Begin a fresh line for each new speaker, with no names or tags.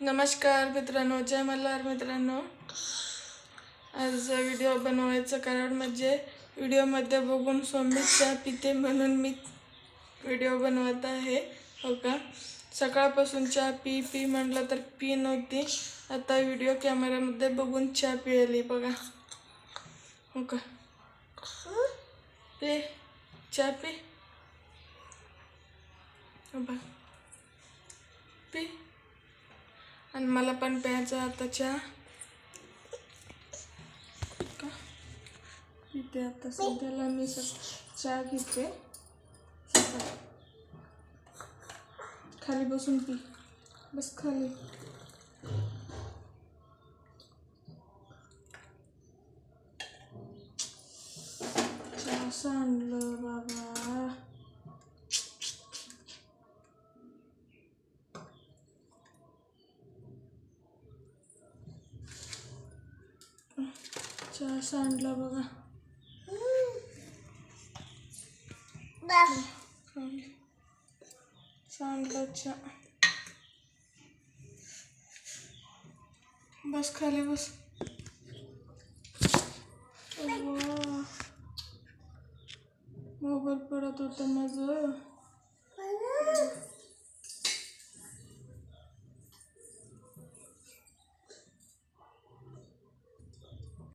नमस्कार मित्रांनो जय मल्हार मित्रांनो. आज व्हिडिओ बनवायचं कारण म्हणजे व्हिडिओमध्ये बघून सौम्य चहा पिते म्हणून मी व्हिडिओ बनवत आहे. हो का? सकाळपासून चहा पी पी म्हटलं तर पी नव्हती. आता व्हिडिओ कॅमेऱ्यामध्ये बघून चहा पिळली बघा. हो का? पे चहा पी. हो पी. आणि मला पण प्यायचा आता चहा का? इथे आता सध्याला मी चहा घेते. खाली बसून पी. बस खाली. चहा असं आणलं बाबा. चहा सांडला बघा. सांडलं चहा बस खाली बस. मोबाईल पडत होता माझं.